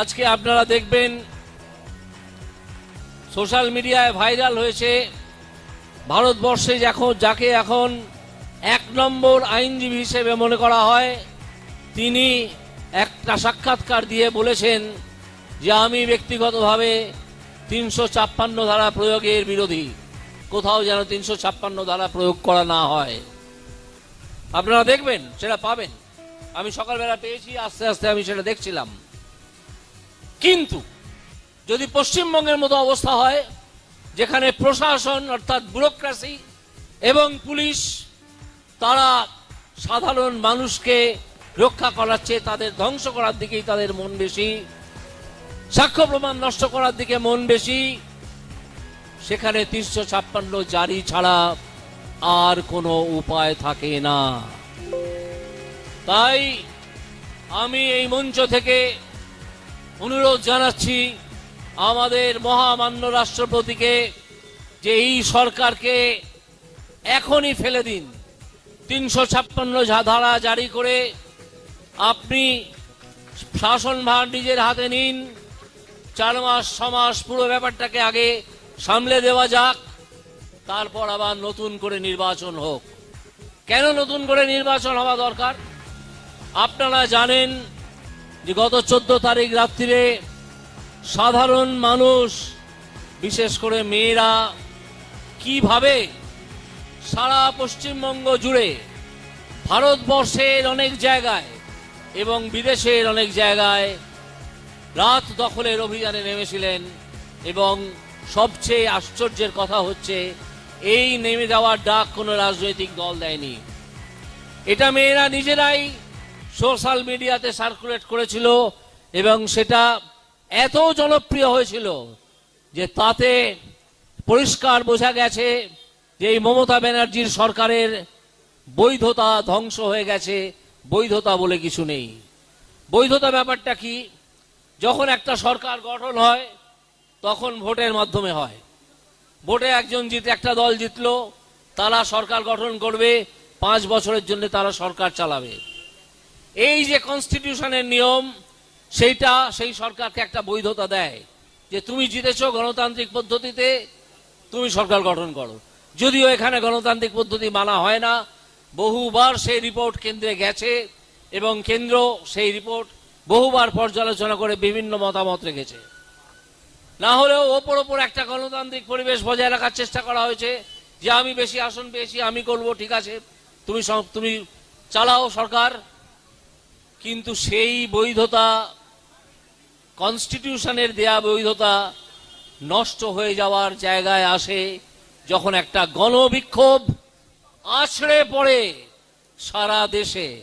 আজকে আপনারা দেখবেন সোশ্যাল মিডিয়ায় ভাইরাল হয়েছে ভারতবর্ষে এখন, যাকে এখন এক নম্বর আইনজীবী হিসেবে মনে করা হয়, তিনি একটা সাক্ষাৎকার দিয়ে বলেছেন যে আমি ব্যক্তিগতভাবে তিনশো ছাপ্পান্ন ধারা প্রয়োগের বিরোধী, কোথাও যেন তিনশো ছাপ্পান্ন ধারা প্রয়োগ করা না হয়। আপনারা দেখবেন, সেটা পাবেন। আমি সকালবেলা পেয়েছি, আস্তে আস্তে আমি সেটা দেখছিলাম। কিন্তু যদি পশ্চিমবঙ্গের মতো অবস্থা হয়, যেখানে প্রশাসন অর্থাৎ ব্যুরোক্রেসি এবং পুলিশ, তারা সাধারণ মানুষকে রক্ষা করার চেয়ে তাদের ধ্বংস করার দিকেই তাদের মন বেশি, সাক্ষ্য প্রমাণ নষ্ট করার দিকে মন বেশি, সেখানে তিনশো ছাপ্পান্ন জারি ছাড়া আর কোনো উপায় থাকে না। তাই আমি এই মঞ্চ থেকে অনুরোধ জানাচ্ছি আমাদের মহামান্য রাষ্ট্রপতিকে যে এই সরকারকে এখনই ফেলে দিন। তিনশো ছাপ্পান্ন ধারা জারি করে আপনি শাসনভার নিজের হাতে নিন। চার মাস, ছ মাস পুরো ব্যাপারটাকে আগে সামলে দেওয়া যাক, তারপর আবার নতুন করে নির্বাচন হোক। কেন নতুন করে নির্বাচন হওয়া দরকার? আপনারা জানেন যে গত চোদ্দ তারিখ রাত্রিরে সাধারণ মানুষ, বিশেষ করে মেয়েরা, কীভাবে সারা পশ্চিমবঙ্গ জুড়ে ভারতবর্ষের অনেক জায়গায় এবং বিদেশের অনেক জায়গায় রাত দখলের অভিযানে নেমেছিলেন এবং সবচেয়ে আশ্চর্যের কথা হচ্ছে, এই নেমে যাওয়ার ডাক কোনো রাজনৈতিক দল দেয়নি। এটা মেয়েরা নিজেরাই সোশ্যাল মিডিয়াতে সার্কুলেট করেছিল এবং সেটা এত জনপ্রিয় হয়েছিল যে তাতে পরিষ্কার বোঝা গেছে যে এই মমতা ব্যানার্জির সরকারের বৈধতা ধ্বংস হয়ে গেছে, বৈধতা বলে কিছু নেই। বৈধতা ব্যাপারটা কি? যখন একটা সরকার গঠন হয়, তখন ভোটের মাধ্যমে হয়। ভোটে একজন জিত, একটা দল জিতলো, তারা সরকার গঠন করবে, পাঁচ বছরের জন্য তারা সরকার চালাবে। এই যে কনস্টিটিউশনের নিয়ম, সেইটা সেই সরকারকে একটা বৈধতা দেয় যে তুমি জিতেছো গণতান্ত্রিক পদ্ধতিতে, তুমি সরকার গঠন করো। যদিও এখানে গণতান্ত্রিক পদ্ধতি মানা হয় না, বহুবার সেই রিপোর্ট কেন্দ্রে গেছে এবং কেন্দ্র সেই রিপোর্ট বহুবার পর্যালোচনা করে বিভিন্ন মতামত রেখেছে। না হলেও ওপর ওপর একটা গণতান্ত্রিক পরিবেশ বজায় রাখার চেষ্টা করা হয়েছে যে আমি বেশি আসন পেয়েছি, আমি করব, ঠিক আছে। তুমি তুমি চালাও সরকার কিন্তু সেই বৈধতা কনস্টিটিউশনের দেয়া বৈধতা নষ্ট হয়ে যাওয়ার জায়গায় আসে যখন একটা গণবিক্ষোভ আছড়ে পড়ে সারা দেশে।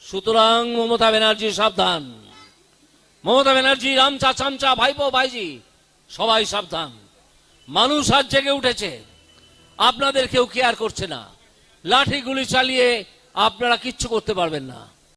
সুতরাং মমতা ব্যানার্জি, সাবধান। মমতা ব্যানার্জি রামচা চামচা ভাইপো ভাইজি, সবাই সাবধান। মানুষ আজ জেগে উঠেছে। আপনাদের কেউ কেয়ার করছে না। লাঠি গুলি চালিয়ে আপনারা কিচ্ছু করতে পারবেন না।